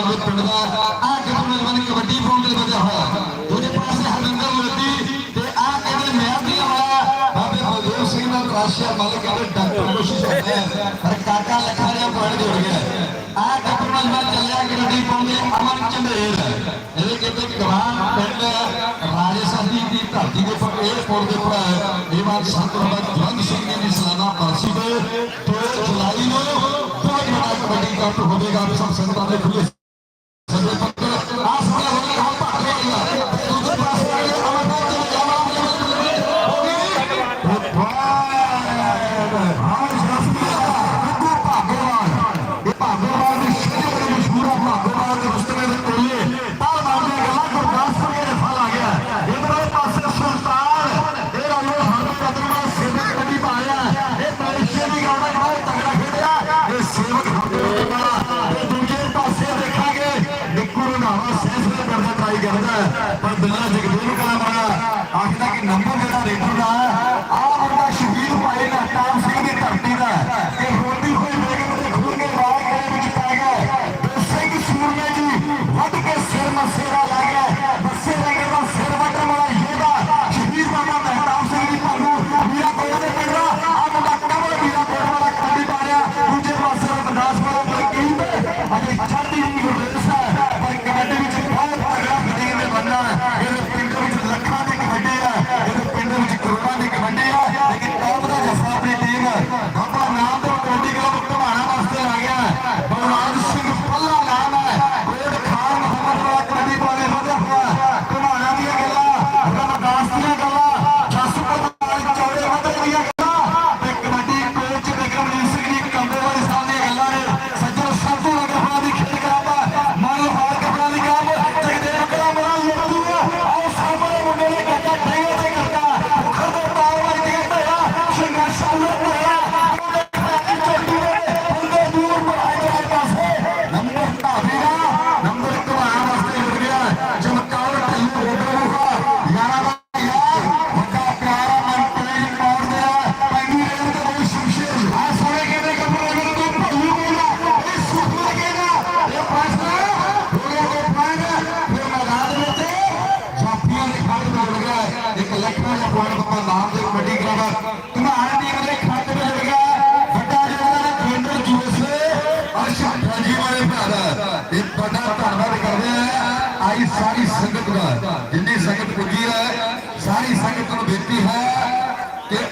बहुत पड़दा आ कदम मैंने कबड्डी फॉर्म के बजा है दूसरे पास हरिंदर मोदी ते आ कदम मैं भी आया बाबे बलदेव सिंह ने राशिया मालिक के डॉक्टर कोशिश कर रहे हर काका लखारिया पढ़ जुड़ गया आ कदम मैं चलया कबड्डी फॉर्म में अमन चंद्र हेर है ये कहते कमान पिंड राजस्थान की धरती के ऊपर एयरपोर्ट के ऊपर ये बात संत बाबा जवंत सिंह की सलाना बरसी पे तो जुलाई में बहुत बड़ा कबड्डी कप होगा सब संतान खुले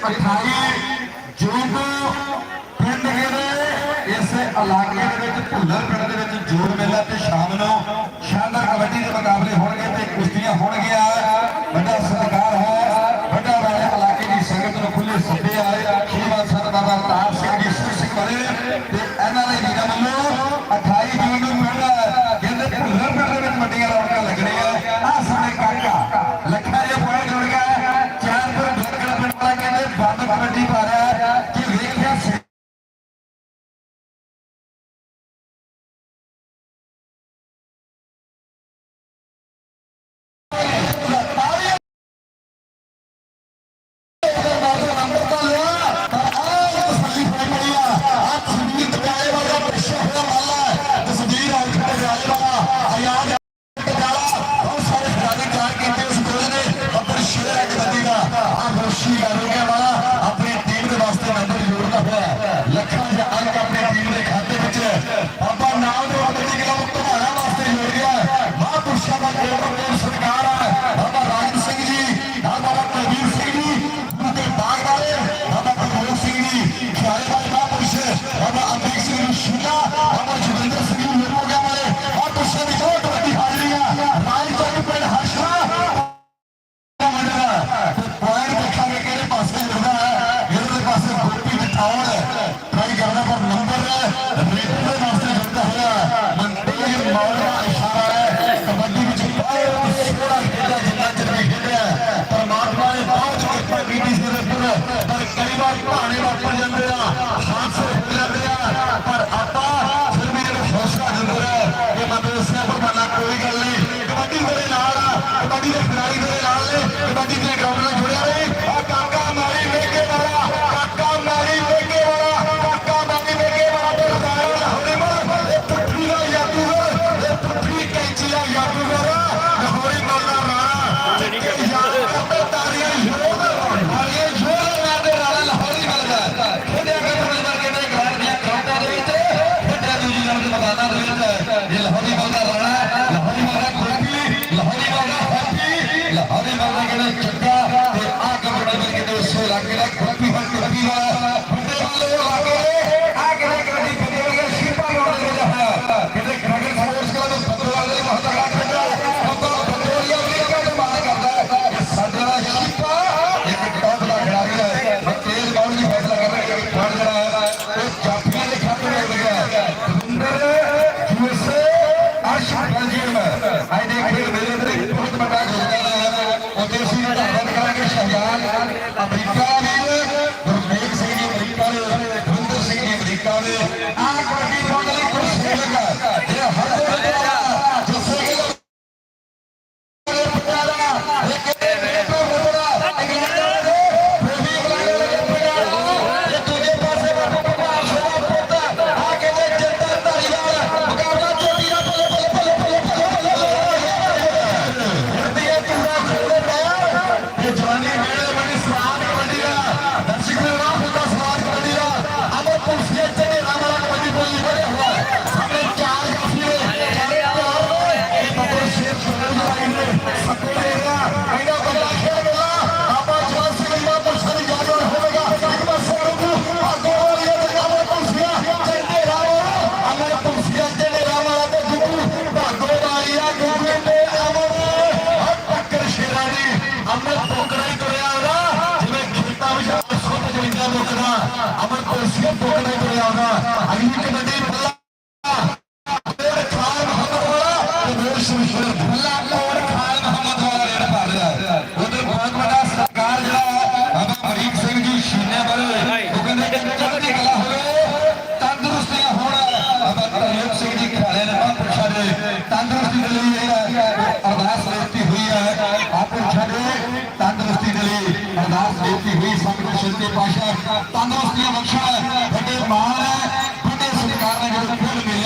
18 ਜੂਨ ਨੂੰ ਪਿੰਡ ਦੇ ਇਸ ਇਲਾਕੇ ਦੇ ਵਿੱਚ ਭੁੱਲਰ ਪਿੰਡ ਦੇ ਵਿੱਚ ਜੋੜ ਮੇਲਾ ਤੇ ਸ਼ਾਮ ਨੂੰ ਸ਼ਾਨਦਾਰ ਕਬੱਡੀ ਦੇ ਮੁਕਾਬਲੇ ਹੋਣਗੇ ਤੇ ਕੁਸ਼ਤੀਆਂ ਹੋਣਗੀਆਂ।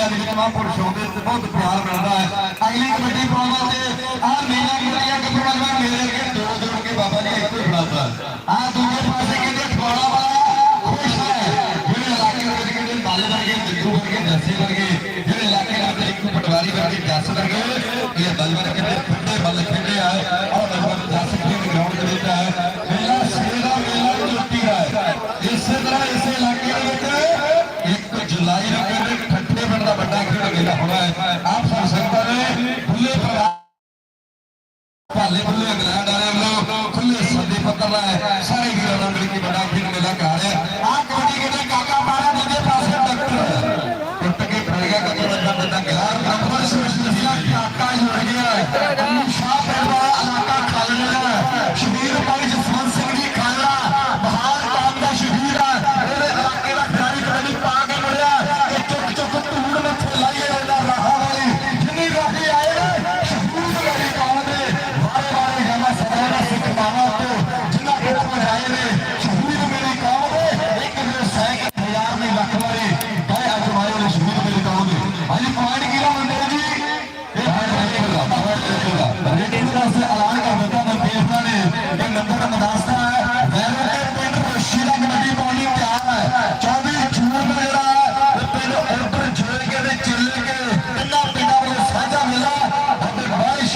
ਜਿਹੜੇ ਮਹਾਂਪੁਰਸ਼ ਹੁੰਦੇ ਤੇ ਬਹੁਤ ਪਿਆਰ ਮਿਲਦਾ ਹੈ ਅਗਲੀ ਕਬੱਡੀ ਪਾਵਾਂ ਤੇ ਆ ਮੇਲਾ ਕਬੱਡੀਆਂ ਕਬੱਡੀਆਂ ਦਾ ਮੇਲੇ ਕੇ ਦੋ ਜੋੜ ਕੇ ਬਾਬਾ ਜੀ ਇੱਕ ਹੀ ਬੁਲਾਤਾ ਆ ਦੂਜੇ ਪਾਸੇ ਕਹਿੰਦੇ ਠੋੜਾ ਵਾਲਾ ਖੁਸ਼ ਹੈ ਜਿਹੜੇ ਇਲਾਕੇ ਵਿੱਚ ਕਹਿੰਦੇ ਬਾਲ ਵਰਗੇ ਦਿੱਤੂ ਵਰਗੇ ਦੱਸੇ ਵਰਗੇ ਜਿਹੜੇ ਇਲਾਕੇ ਵਿੱਚ ਇੱਕ ਪਟਵਾਰੀ ਵਰਗੇ ਦੱਸ ਵਰਗੇ ਇਹ ਬਲ ਵਰਗੇ அதே மாதிரி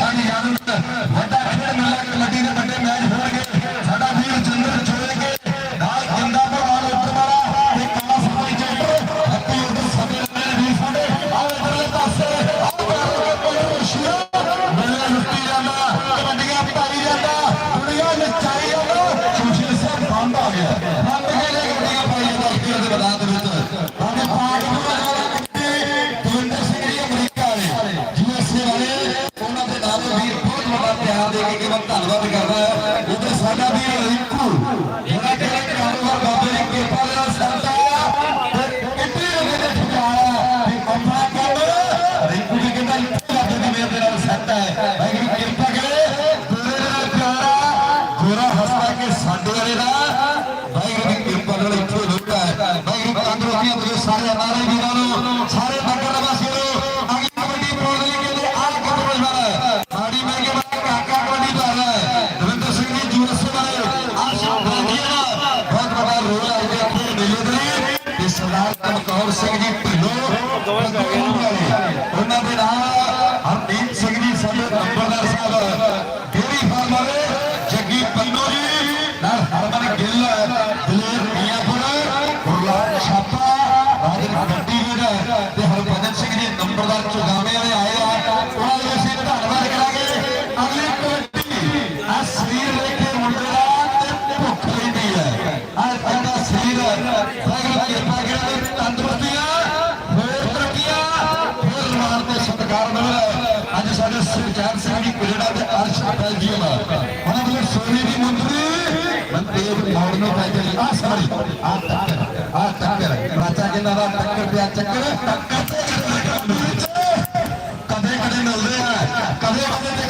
आणि यानंतर தோழரா பைரவிக்கு பகலை போதுள்ள பைரவி அந்தரோக்கிய துறை சாரே நாரை வீரனோ சாரே பட்டணவாசியோ அங்கே கபடி போடுறதுக்கு लिए आज कपड़े वाला बड़ी में के बाद काका कबड्डी वाला रविंद्र सिंह जी जोर से मारे आशा भाटिया बहुत बड़ा रोल है ये खेल मिलोदरी ये सरदार कमकौर सिंह जी ढिलो उन्होंने कहा हरदीप सिंह जी सब नंबरदार साहब बस हाथ टक्कर हाथ टक्कर बच्चा के नारा टक्कर पे टक्कर टक्कर कदे कदे मिलते हैं कदे कदे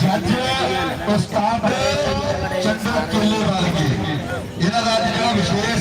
ਜੱਜ ਉਸਤਾਦ ਚੰਦਰ ਕਿੱਲੇ ਵਾਲੇ ਇਹਨਾਂ ਦਾ ਜਿਹੜਾ ਵਿਸ਼ੇਸ਼